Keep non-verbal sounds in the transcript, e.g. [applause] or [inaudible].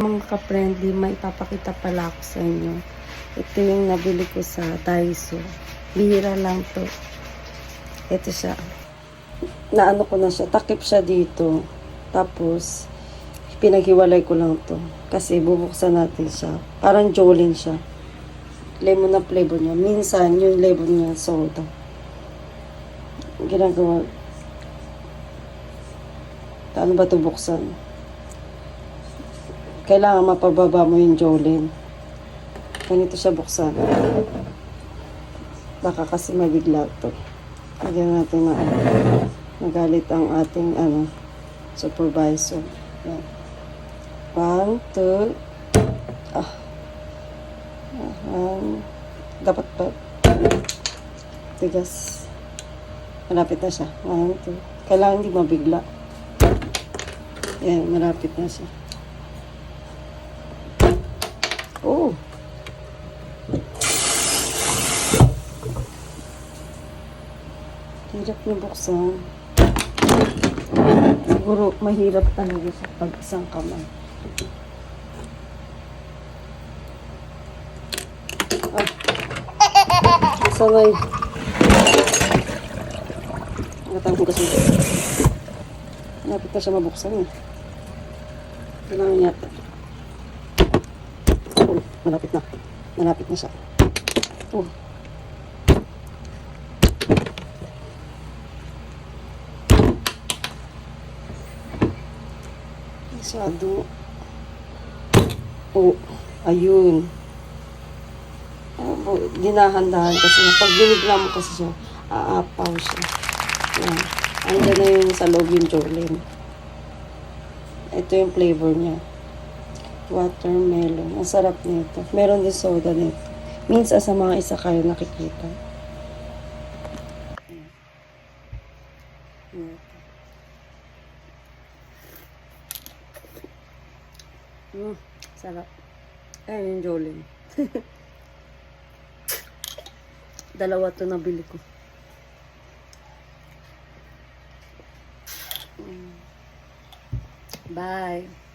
Mga ka-friendly, may pala ako sa inyo. Ito yung nabili ko sa Daiso. Bihira lang to. Ito siya. Naano ko na siya. Takip siya dito. Tapos, pinaghiwalay ko lang to. Kasi bubuksan natin siya. Parang Jolene siya. Lemon na flavor niya. Minsan, yung flavor niya, soda. Ginagawa. Paano ba ito buksan? Kailangan mapababa mo yung Jolene. Ganito siya buksan. Baka kasi mabigla to. Lagyan natin na ano. Magalit ang ating ano, supervisor. Yan. One, two. Ah. One. Dapat pa. Tigas. Malapit na siya. One, two. Kailangan hindi mabigla. Yan, malapit na siya. Oh. Hirap niya buksan. Siguro mahirap talaga sa pag isang kamay. Ah. Sanay. Ngatang ko kasi. Malapit na siya mabuksan eh. Kailangan yata. Oh, malapit na. Malapit na siya. Oh. Masyado. Oh, ayun. Ah, bo- dinahandahan kasi pag binigla mo kasi siya, aapaw siya. Yan. Andyan na yung sa loob yung Jolene. Ito yung flavor niya. Watermelon. Ang sarap nito. Meron din soda nito. Minsan sa mga isa kayo nakikita. Mm, sarap. Ayun yung Jolene. [laughs] Dalawa to nabili ko. Mm. Bye.